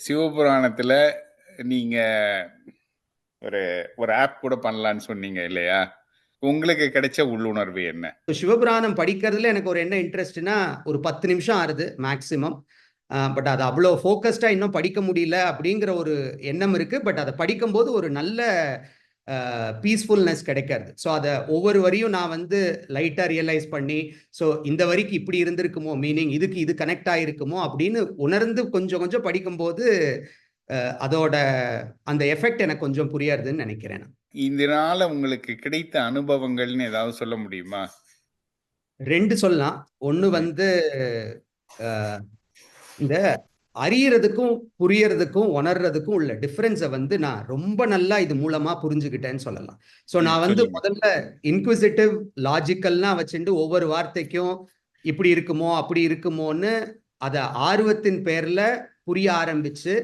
சிவபுராணத்துல நீங்க ஒரு ஒரு ஆப் கூட பண்ணலான்னு சொன்னீங்க இல்லையா? உங்களுக்கு கிடைச்ச உள்ளுணர்வு என்ன? சிவபுராணம் படிக்கிறதுல எனக்கு ஒரு என்ன இன்ட்ரெஸ்ட்னா ஒரு பத்து நிமிஷம் ஆறுது மேக்சிமம் பட் அது அவ்வளோ ஃபோக்கஸ்டாக இன்னும் படிக்க முடியல அப்படிங்கிற ஒரு எண்ணம் இருக்குது பட் அதை படிக்கும்போது ஒரு நல்ல பீஸ்ஃபுல்னஸ் கிடைக்கிறது ஸோ அதை ஒவ்வொரு வரியும் நான் வந்து லைட்டாக ரியலைஸ் பண்ணி ஸோ இந்த வரிக்கு இப்படி இருந்திருக்குமோ மீனிங் இதுக்கு இது கனெக்ட் ஆகிருக்குமோ அப்படின்னு உணர்ந்து கொஞ்சம் கொஞ்சம் படிக்கும்போது அதோட அந்த எஃபெக்ட் எனக்கு கொஞ்சம் புரியறதுன்னு நினைக்கிறேன் நான். இதனால உங்களுக்கு கிடைத்த அனுபவங்கள்னு ஏதாவது சொல்ல முடியுமா? ரெண்டு சொல்லலாம். ஒன்று வந்து இந்த அறியறதுக்கும் புரியறதுக்கும் உணர்றதுக்கும் உள்ள டிஃப்ரென்ஸை வந்து நான் ரொம்ப நல்லா இது மூலமா புரிஞ்சுக்கிட்டேன்னு சொல்லலாம் ஸோ நான் வந்து. முதல்ல இன்க்விசிட்டிவ் லாஜிக்கல்லாம் வச்சுட்டு ஒவ்வொரு வார்த்தைக்கும் இப்படி இருக்குமோ அப்படி இருக்குமோன்னு அதை ஆர்வத்தின் பேர்ல புரிய ஆரம்பிச்சு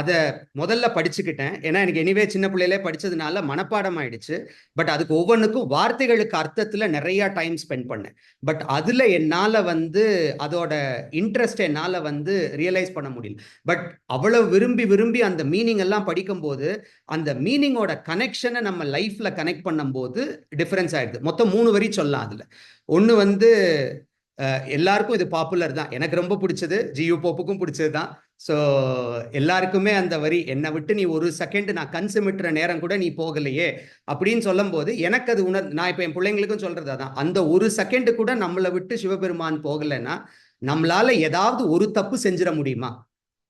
அதை முதல்ல படிச்சுக்கிட்டேன். ஏன்னா எனக்கு எனிவே சின்ன பிள்ளையிலே படிச்சதுனால மனப்பாடம் ஆயிடுச்சு. பட் அதுக்கு ஒவ்வொன்றுக்கும் வார்த்தைகளுக்கு அர்த்தத்தில் நிறைய டைம் ஸ்பெண்ட் பண்ணேன். பட் அதில் என்னால் வந்து அதோட இன்ட்ரெஸ்ட் என்னால் வந்து ரியலைஸ் பண்ண முடியல. பட் அவ்வளோ விரும்பி விரும்பி அந்த மீனிங் எல்லாம் படிக்கும்போது அந்த மீனிங்கோட கனெக்ஷனை நம்ம லைஃப்பில் கனெக்ட் பண்ணும்போது டிஃப்ரென்ஸ் ஆயிடுது. மொத்தம் மூணு வரி சொல்லலாம் அதில். ஒன்று வந்து எல்லாருக்கும் இது பாப்புலர் தான். எனக்கு ரொம்ப பிடிச்சது ஜியு போப்புக்கும் பிடிச்சது தான். ஸோ எல்லாருக்குமே அந்த வரி என்னை விட்டு நீ ஒரு செகண்ட் நான் கண் சிமிட்டுற நேரம் கூட நீ போகலையே அப்படின்னு சொல்லும்போது எனக்கு அது உணர் நான் இப்போ என் பிள்ளைங்களுக்கும் சொல்றது அதான். அந்த ஒரு செகண்டு கூட நம்மளை விட்டு சிவபெருமான் போகலைன்னா நம்மளால ஏதாவது ஒரு தப்பு செஞ்சிட முடியுமா?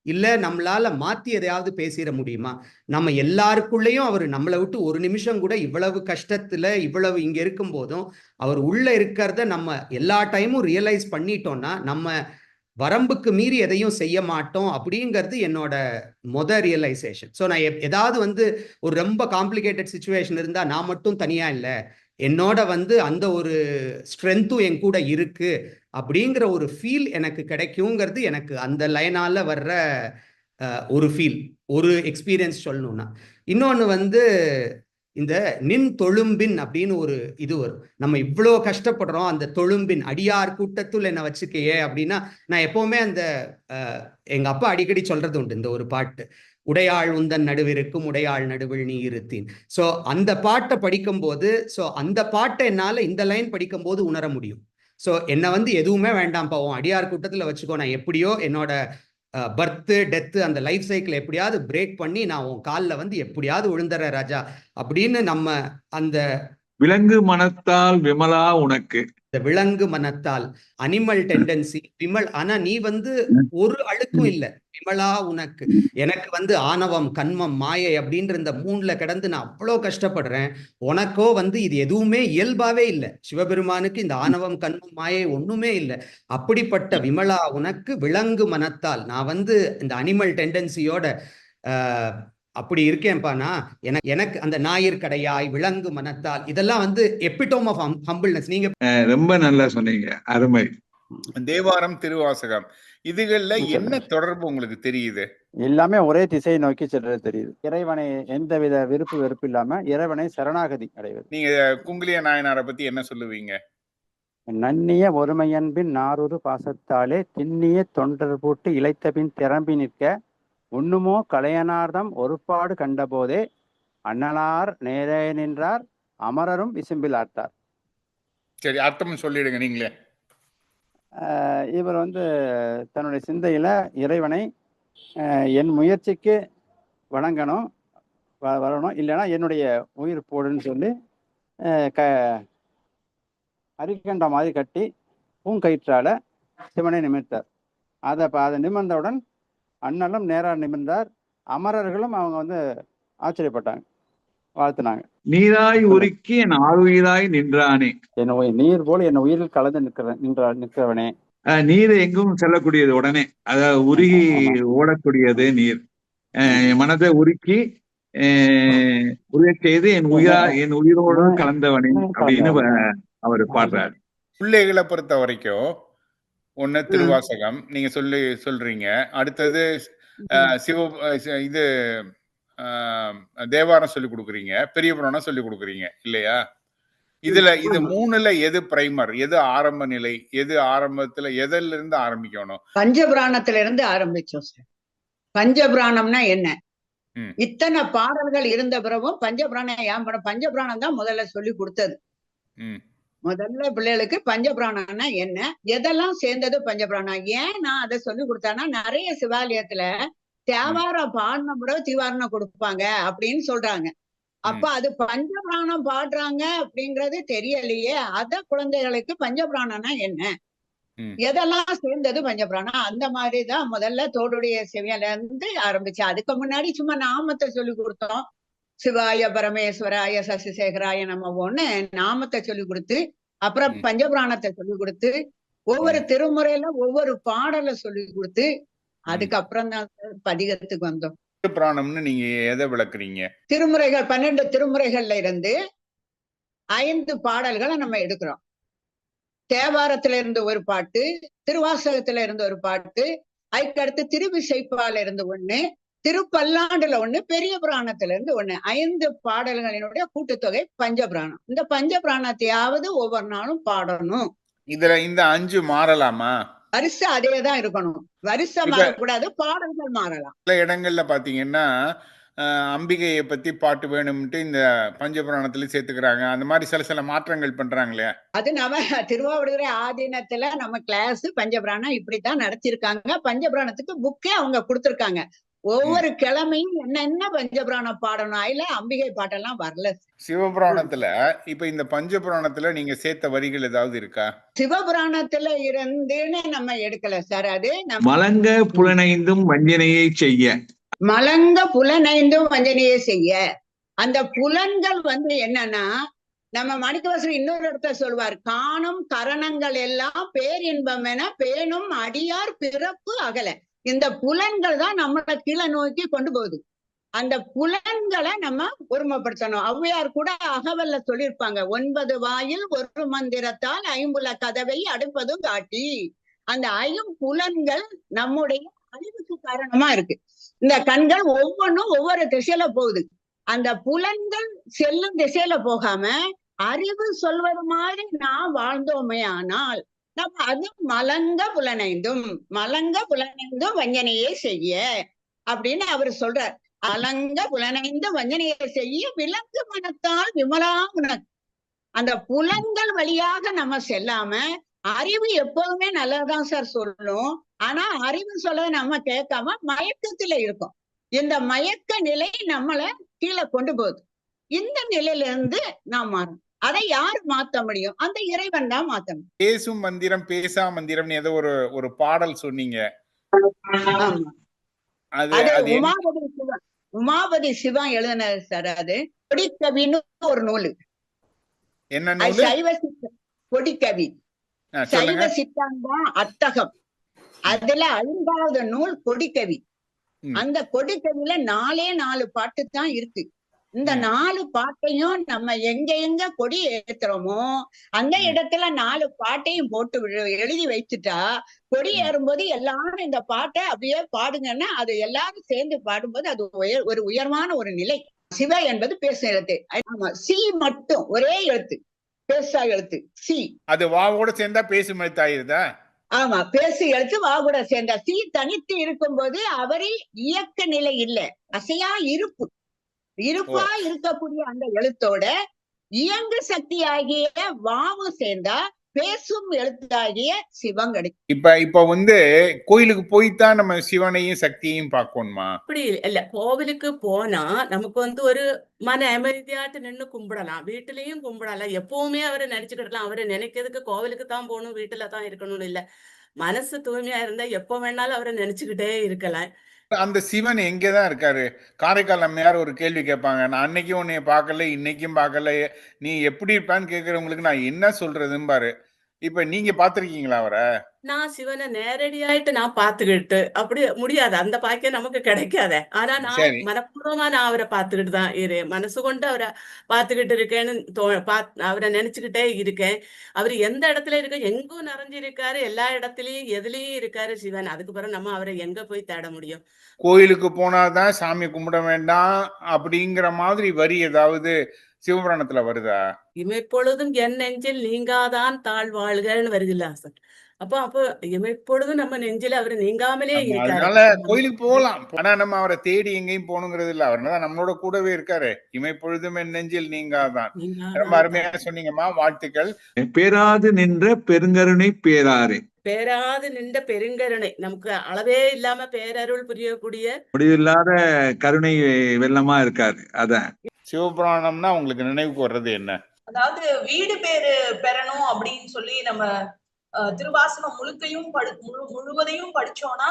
இல்லை நம்மளால மாற்றி எதையாவது பேசிட முடியுமா? நம்ம எல்லாருக்குள்ளேயும் அவர் நம்மளை விட்டு ஒரு நிமிஷம் கூட இவ்வளவு கஷ்டத்தில் இவ்வளவு இங்கே இருக்கும் போதும் அவர் உள்ளே இருக்கிறத நம்ம எல்லா டைமும் ரியலைஸ் பண்ணிட்டோம்னா நம்ம வரம்புக்கு மீறி எதையும் செய்ய மாட்டோம் அப்படிங்கிறது என்னோட மொத ரியலைசேஷன் ஸோ நான் எப்- ஏதாவது வந்து ஒரு ரொம்ப காம்ப்ளிகேட்டட் சுச்சுவேஷன் இருந்தால் நான் மட்டும் தனியாக இல்லை. என்னோட வந்து அந்த ஒரு ஸ்ட்ரென்த்தும் என் கூட இருக்கு அப்படிங்கிற ஒரு ஃபீல் எனக்கு கிடைக்குங்கிறது எனக்கு அந்த லைனால வர்ற ஒரு ஃபீல் ஒரு எக்ஸ்பீரியன்ஸ் சொல்லணும்னா. இன்னொன்று வந்து இந்த நின் தொழும்பின் அப்படின்னு ஒரு இது வரும். நம்ம இவ்வளோ கஷ்டப்படுறோம் அந்த தொழும்பின் அடியார் கூட்டத்துள் என்னை வச்சுக்கையே அப்படின்னா நான் எப்போவுமே அந்த எங்கள் அப்பா அடிக்கடி சொல்றது உண்டு இந்த ஒரு பாட்டு. உடையாள் உந்தன் நடுவிருக்கும் உடையாள் நடுவில் நீ இருத்தீன். ஸோ அந்த பாட்டை படிக்கும்போது ஸோ அந்த பாட்டை என்னால் இந்த லைன் படிக்கும்போது உணர முடியும். ஸோ என்னை வந்து எதுவுமே வேண்டாம் பாவம் அடியார் கூட்டத்தில் வச்சுக்கோ நான் எப்படியோ என்னோட பர்த்து டெத்து அந்த லைஃப் சைக்கிள் எப்படியாவது பிரேக் பண்ணி நான் உன் காலில் வந்து எப்படியாவது விழுந்துற ராஜா அப்படின்னு நம்ம அந்த விலங்கு மனத்தால் விமலா உனக்கு. இந்த விலங்கு மனத்தால் அனிமல் டெண்டன்சி விமல் ஆனா நீ வந்து ஒரு அழுக்கும் இல்ல. விமலா உனக்கு. எனக்கு வந்து ஆணவம் கண்மம் மாயை அப்படின்ற இந்த மூணுல கிடந்து நான் அவ்வளோ கஷ்டப்படுறேன். உனக்கோ வந்து இது எதுவுமே இயல்பாவே இல்லை. சிவபெருமானுக்கு இந்த ஆணவம் கண்மம் மாயை ஒண்ணுமே இல்லை. அப்படிப்பட்ட விமலா உனக்கு விலங்கு மனத்தால் நான் வந்து இந்த அனிமல் டெண்டன்சியோட ஆஹ், அப்படி இருக்கேன்ப்பா நான். எனக்கு எனக்கு அந்த ஞாயிறு கடையாய் விலங்கு மனத்தால் இதெல்லாம் வந்து எபிட்டோம் ஆஃப் ஹம்பிள்னஸ் நீங்க ரொம்ப நல்லா சொன்னீங்க. அருமை. தேவாரம் திருவாசகம். இதுகள்ல என்ன தொடர்பு உங்களுக்கு தெரியுது? எல்லாமே ஒரே திசையை நோக்கி செல்றது தெரியுது. இறைவனை எந்தவித விருப்பு வெறுப்பு இல்லாம இறைவனை சரணாகதி அடைவது. நீங்க குங்குலிய நாயனாரை பத்தி என்ன சொல்லுவீங்க? நன்னிய ஒருமையன்பின் நாரொரு பாசத்தாலே திண்ணிய தொண்டர் போட்டு இளைத்த பின் திறம்பி நிற்க உண்ணுமோ கலையனார்தம் ஒருபாடு கண்டபோதே அண்ணலார் நேரே நின்றார் அமரரும் விசும்பில் ஆர்த்தார் சரி அர்த்தம் சொல்லிடுங்க நீங்களே. இவர் வந்து தன்னுடைய சிந்தையில இறைவனை என் முயற்சிக்கு வணங்கணும் வரணும் இல்லைன்னா என்னுடைய உயிர் போடுன்னு சொல்லி க அரிக்கண்ட மாதிரி கட்டி பூங்கயிற்றால சிவனை நிமிர்த்தார். அதை அதை நிமிர்ந்தவுடன் அண்ணலும் நேராக நிமிர்ந்தார். அமரர்களும் அவங்க வந்து ஆச்சரியப்பட்டாங்க. வாழ்த்துனாங்க. நீராய் உருக்கி என் ஆளுயிராய் நின்றானே. என் நீர் போல் என் உயிரில் கலந்து நிற்கிற நின்ற நிற்கிறவனே. நீர் எங்கும் செல்லக்கூடியது உடனே. அதாவது உருகி ஓடக்கூடியது நீர். மனதை உருக்கி உருகச் செய்து என் உயிரா என் உயிரோடு கலந்தவனே அப்படின்னு அவர் பாடுறாரு. பிள்ளைகளை பொறுத்த வரைக்கும் ஒண்ணு திருவாசகம். நீங்க சொல்லி சொல்றீங்க. அடுத்தது சிவ இது தேவாரம் சொல்லி கொடுக்குறீங்க. பெரிய புராணம் சொல்லி கொடுக்குறீங்க. இல்லையா? இதுல இது மூணுல எது பிரைமர் எது ஆரம்ப நிலை? எது ஆரம்பத்துல எதுல இருந்து ஆரம்பிக்கணும்? பஞ்சபுராணத்துல இருந்து ஆரம்பிச்சோம் சார் பஞ்சபிராணம்னா என்ன. இத்தனை பாடல்கள் இருந்த பிறகும் பஞ்சபிராணம் ஏன் பண்ண பஞ்சபிராணம் தான் முதல்ல சொல்லி கொடுத்தது. முதல்ல பிள்ளைகளுக்கு பஞ்சபிராணம்னா என்ன? எதெல்லாம் சேர்ந்தது பஞ்சபிராணம்? ஏன் நான் அதை சொல்லி கொடுத்தேன்னா நிறைய சிவாலயத்துல தேவார பாடின கூட தீவாரணம் கொடுப்பாங்க அப்படின்னு சொல்றாங்க. அப்ப அது பஞ்சபிராணம் பாடுறாங்க அப்படிங்கறது தெரியலையே. அத குழந்தைகளுக்கு பஞ்சபிராணம்னா என்ன. எதெல்லாம் சேர்ந்தது பஞ்சபிராணம்? அந்த மாதிரிதான் முதல்ல தோடுடைய செவியல இருந்து ஆரம்பிச்சு அதுக்கு முன்னாடி சும்மா நாமத்தை சொல்லி கொடுத்தோம். சிவாய பரமேஸ்வராய சசிசேகராய நம்ம ஒண்ணு நாமத்தை சொல்லி கொடுத்து அப்புறம். பஞ்சபிராணத்தை சொல்லி கொடுத்து ஒவ்வொரு திருமுறையில ஒவ்வொரு பாடலை சொல்லி கொடுத்து அதுக்கப்புறம் தான் பதிகத்துக்கு வந்தோம். பிராணம்னு நீங்க எதை விளக்குறீங்க? திருமுறைகள் பன்னெண்டு திருமுறைகள்ல இருந்து ஐந்து பாடல்களை நம்ம எடுக்கிறோம். தேவாரத்துல இருந்து ஒரு பாட்டு திருவாசகத்துல இருந்து ஒரு பாட்டு அதுக்கடுத்து திருவிசைப்பால இருந்து ஒண்ணு திருப்பல்லாண்டுல ஒண்ணு பெரிய புராணத்துல இருந்து ஒண்ணு. ஐந்து பாடல்களினுடைய கூட்டுத்தொகை பஞ்சபிராணம். இந்த பஞ்சபிராணத்தையாவது ஒவ்வொரு நாளும் பாடணும். இதுல இந்த அஞ்சு மாறலாமா? வரிசை அதேதான் இருக்கணும். வரிசை மாறக்கூடாது பாடல்கள் மாறலாம். சில இடங்கள்ல பாத்தீங்கன்னா அம்பிகையை பத்தி பாட்டு வேணும்ட்டு இந்த பஞ்சபுராணத்துல சேர்த்துக்கிறாங்க. அந்த மாதிரி சில சில மாற்றங்கள் பண்றாங்களே அது நம்ம திருவாவடுதுறை ஆதீனத்துல நம்ம கிளாஸ் பஞ்சபிராணம் இப்படித்தான் நடத்திருக்காங்க. பஞ்சபிராணத்துக்கு புக்கே அவங்க கொடுத்திருக்காங்க. ஒவ்வொரு கிழமையும் என்னென்ன பஞ்சபிராணம் பாடணும் அதுல அம்பிகை பாட்டெல்லாம் வரல. சிவபுராணத்துல இப்ப இந்த பஞ்சபுராணத்துல நீங்க சேர்த்த வரிகள் ஏதாவது இருக்கா? சிவபுராணத்துல இருந்துன்னு நம்ம எடுக்கல சார். அது மலங்க புலனைந்தும் வஞ்சனையை செய்ய. மலங்க புலனைந்தும் வஞ்சனையை செய்ய. அந்த புலன்கள் வந்து என்னன்னா நம்ம மாணிக்கவாசர் இன்னொரு இடத்துல சொல்வார் காணும் கரணங்கள் எல்லாம் பேரின்பம் என பேணும் அடியார் பிறப்பு அகல. இந்த புலன்கள் தான் நம்மளை கீழே நோக்கி கொண்டு போகுது. அந்த புலன்களை நம்ம ஒருமைப்படுத்தணும். ஔவையார் கூட அகவல்ல சொல்லியிருப்பாங்க. ஒன்பது வாயில் ஒரு மந்திரத்தால் ஐம்புல கதவை அடுப்பதும் காட்டி. அந்த ஐம்புலன்கள் நம்முடைய அழிவுக்கு காரணமா இருக்கு. இந்த கண்கள் ஒவ்வொன்றும் ஒவ்வொரு திசையில போகுது. அந்த புலன்கள் செல்லும் திசையில போகாம அறிவு சொல்வது மாதிரி நான் வாழ்ந்தோமே ஆனால் நம்ம அது மலங்க புலனைந்தும் மலங்க புலனைந்தும் வஞ்சனையே செய்ய அப்படின்னு அவர் சொல்றார். அலங்க புலனைந்து வஞ்சனையை செய்ய விலங்கு மனத்தால் விமலா உனக்கு. அந்த புலன்கள் வழியாக நம்ம செல்லாம அறிவு எப்போதுமே நல்லதுதான் சார் சொல்லும். ஆனா அறிவு சொல்ல நம்ம கேட்காம மயக்கத்துல இருக்கோம். இந்த மயக்க நிலை நம்மள கீழே கொண்டு போகுது. இந்த நிலையில இருந்து நாம் மாறணும். அதை யார் மாத்த முடியும்? அந்த இறைவன் தான் மாத்த முடியும். பேசும் மந்திரம் பேசா மந்திரம்னு ஏதோ ஒரு ஒரு பாடல் சொன்னீங்க. அது உமாபதி சிவன் உமாபதி சிவன் எழுதினது சார் அது. கொடிக்கவின்னு ஒரு நூலு. என்ன சைவ கொடிக்கவி சைவ சித்தாந்தம் அட்டகம் அதுல ஐந்தாவது நூல் கொடிக்கவி. அந்த கொடிக்கவில நாலே நாலு பாட்டு தான் இருக்கு. இந்த. நாலு பாட்டையும் நம்ம எங்க எங்க கொடி ஏத்துறோமோ அந்த. இடத்துல நாலு பாட்டையும் போட்டு எழுதி வைத்துட்டா கொடி. ஏறும்போது எல்லாரும் இந்த பாட்டை அப்படியே பாடுங்கன்னா அது எல்லாரும் சேர்ந்து பாடும்போது அது உயர் ஒரு உயர்வான ஒரு நிலை. சிவ என்பது பேசும் எழுத்து. ஆமா சி மட்டும் ஒரே எழுத்து. பேசா எழுத்து சி. அது வாவோட சேர்ந்தா பேசும் எழுத்தாயிருதா ஆமா பேசு எழுத்து வா கூட சேர்ந்த. சி தனித்து இருக்கும்போது அவரே இயக்க நிலை இல்ல. அசையா இருப்பு. இருப்பா இருக்கக்கூடிய அந்த எழுத்தோட இயங்கு சக்தி ஆகிய வாவு சேர்ந்தா பேசும் எழுத்தாகிய சிவம் கிடைக்கும். இப்ப இப்ப வந்து கோயிலுக்கு போய்தான் நம்ம சிவனையும் சக்தியையும் பார்க்கணுமா? அப்படி இல்ல கோவிலுக்கு போனா நமக்கு வந்து ஒரு மன அமைதியாட்டு நின்னு கும்பிடலாம். வீட்டுலயும் கும்பிடலாம். எப்பவுமே அவரை நினைச்சுக்கிடலாம் அவரை நினைக்கிறதுக்கு கோவிலுக்கு தான் போகணும். வீட்டுல தான் இருக்கணும்னு இல்ல. மனசு தூய்மையா இருந்தா எப்ப வேணாலும் அவரை நினைச்சுக்கிட்டே இருக்கலாம். அந்த சிவன் எங்கதான் இருக்காரு? காரைக்கால் அம்மையார் ஒரு கேள்வி கேட்பாங்க. நான் அன்னைக்கும் உன்னைய பார்க்கல இன்னைக்கும் பார்க்கல. நீ எப்படி இருப்பான்னு கேக்குறவங்களுக்கு நான் என்ன சொல்றதுன்னு பாரு இப்ப நீங்க பாத்திருக்கீங்களா அவரை? நான் சிவனை நேரடியாயிட்டு நான் பாத்துக்கிட்டு அப்படி முடியாது. அந்த பாக்கியம் நமக்கு கிடைக்காதே. ஆனா நான். மனப்பூர்வமா நான் அவரை பாத்துக்கிட்டு தான் இரு. மனசு கொண்டு அவரை பாத்துக்கிட்டு இருக்கேன்னு தோ அவரை நினைச்சுக்கிட்டே இருக்கேன். அவர் எந்த இடத்துல இருக்க எங்கும் நிறைஞ்சிருக்காரு. எல்லா இடத்துலயும் எதுலயும் இருக்காரு சிவன். அதுக்கு பிறகு நம்ம அவரை எங்க போய் தேட முடியும்? கோயிலுக்கு போனாதான் சாமி கும்பிட வேண்டாம். அப்படிங்கிற மாதிரி வரி ஏதாவது சிவபுராணத்துல வருதா? இமைப்பொழுதும் என் நெஞ்சில் நீங்காதான் தாழ் வாழ்கன்னு வருதுல்ல சார் அப்போ அப்போ எப்பொழுதும் நம்ம நெஞ்சில அவர் நீங்காமலே அதனால கோயிலுக்கு போகலாம். ஆனா நம்ம அவரை தேடி எங்கேயும் போகணுங்கிறது இல்ல. அவர் தான் நம்மளோட கூடவே இருக்காரு. இமை பொழுதும் என் நெஞ்சில் நீங்காதான். ரொம்ப அருமையா சொன்னீங்கம்மா. வாழ்த்துக்கள். பேராது நின்ற பெருங்கருணை பேராறு பேராது நின்ற பெருங்கருணை. நமக்கு அளவே இல்லாம பேரருள் புரியக்கூடிய முடிவில்லாத கருணை வெள்ளமா இருக்காரு. அதான். சிவபுராணம்னா உங்களுக்கு நினைவுக்கு வர்றது என்ன? அதாவது வீடு பேரு பெறணும் அப்படின்னு சொல்லி நம்ம திருவாசகம் முழுக்கையும் படி முழு முழுவதையும் படிச்சோம்னா.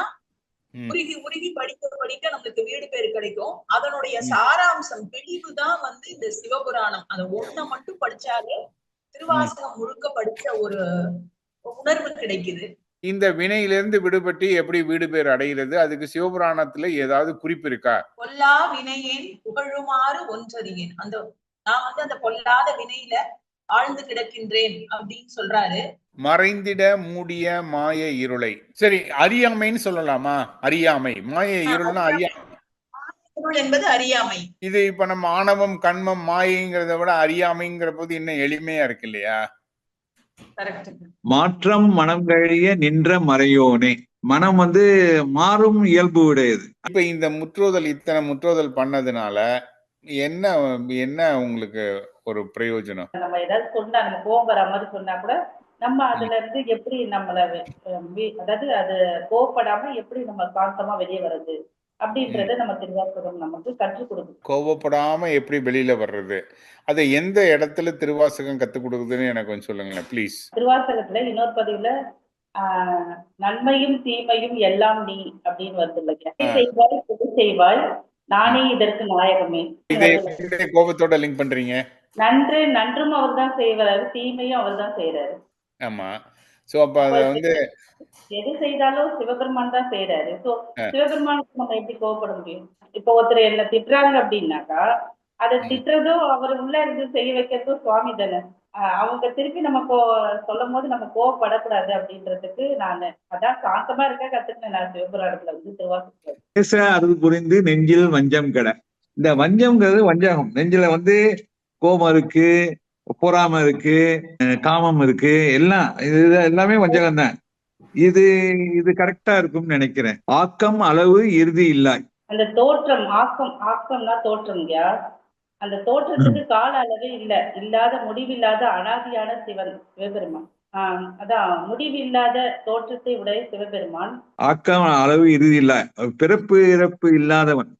உருகி உருகி படிக்க படிக்க நம்மளுக்கு வீடு பேரு கிடைக்கும். அதனுடைய சாராம்சம் தெளிவு தான் வந்து இந்த சிவபுராணம். அந்த ஒண்ணை மட்டும் படிச்சாலே திருவாசகம் முழுக்க படிச்ச ஒரு உணர்வு கிடைக்குது. இந்த வினையிலிருந்து விடுபட்டு எப்படி வீடு பேர் அடைகிறது? அதுக்கு சிவபுராணத்துல ஏதாவது குறிப்பு இருக்கா? பொல்லா வினையேன் புகழுமாறு ஒன்றறியேன். அந்த நான் வந்து அந்த பொல்லாத வினையில ஆழ்ந்து கிடக்கின்றேன் அப்படின்னு சொல்றாரு. மறைந்திட மூடிய மாய இருளை. சரி அறியாமைன்னு சொல்லலாமா? அறியாமை. மாய இருள்னா அறியா பொருள் என்பது அறியாமை. இது இப்ப நம்ம ஆணவம் கண்மம் மாயைங்கிறத விட அறியாமைங்கிற போது இன்னும் எளிமையா இருக்கு இல்லையா? மாற்றம் மனம் கழிய நின்ற மறையோனே. மனம் வந்து மாறும் இயல்பு உடையது. இப்ப இந்த முற்றோதல் இத்தனை முற்றோதல் பண்ணதுனால என்ன என்ன உங்களுக்கு ஒரு பிரயோஜனம்? நம்ம ஏதாவது சொன்னா நம்ம கோவம் வர மாதிரி சொன்னா கூட நம்ம அதுல இருந்து எப்படி நம்மள அதாவது அது கோவப்படாம எப்படி நம்ம சாந்தமா வெளியே வர்றது? அப்படின்றத நம்ம திருவாசகம் நமக்கு கற்றுக் கொடுக்குது கோபப்படாம எப்படி வெளியில வர்றது? அதை எந்த இடத்துல திருவாசகம் கத்துக் கொடுக்குதுன்னு எனக்கு கொஞ்சம் சொல்லுங்களேன் ப்ளீஸ். திருவாசகத்துல இன்னொரு பதிவுல நன்மையும் தீமையும் எல்லாம் நீ அப்படின்னு வருது. செய்வாய் புது செய்வாய் நானே இதற்கு நாயகமே இதை கோபத்தோட லிங்க் பண்றீங்க? நன்று நன்றும் அவர் தான் செய்வாரு தீமையும் அவர் தான் செய்யறாரு ஆமா. சோ அப்ப அத வந்து எது செய்தாலும் சிவபெருமான் தான் செய்யறாரு சோ. சிவபெருமானுக்கு நம்ம எப்படி கோவப்பட முடியும்? இப்போ ஒருத்தர் என்ன திட்டுறாங்க அப்படின்னாக்கா அதை. திட்டுறதும் அவர் உள்ள இருந்து செய்ய வைக்கிறதும் சுவாமி தானே. அவங்க திருப்பி நம்ம கோ சொல்லும் போது நம்ம கோவப்படக்கூடாது அப்படின்றதுக்கு நான் அதான் சாந்தமா இருக்க கத்துக்கினேன் நான் சிவபுராணத்துல வந்து பேச அருள் புரிந்து நெஞ்சில் வஞ்சம் கெட. இந்த வஞ்சம்ங்கிறது வஞ்சகம். நெஞ்சில வந்து கோபம் இருக்கு பொறாம இருக்கு காமம் இருக்கு எல்லாம் இது எல்லாமே வஞ்சகம் தான். இது இது கரெக்டா இருக்கும்னு நினைக்கிறேன். ஆக்கம் அளவு இறுதி இல்லை அந்த தோற்றம் ஆக்கம் ஆக்கம்னா தோற்றம்யா அந்த தோற்றத்துக்கு கால அளவே இல்ல. இல்லாத முடிவில்லாத அனாதியான சிவன் சிவபெருமான். ஆஹ் அதான் முடிவில்லாத தோற்றத்தை உடைய சிவபெருமான். ஆக்கம் அளவு இறுதி இல்லை பிறப்பு இறப்பு இல்லாதவன்.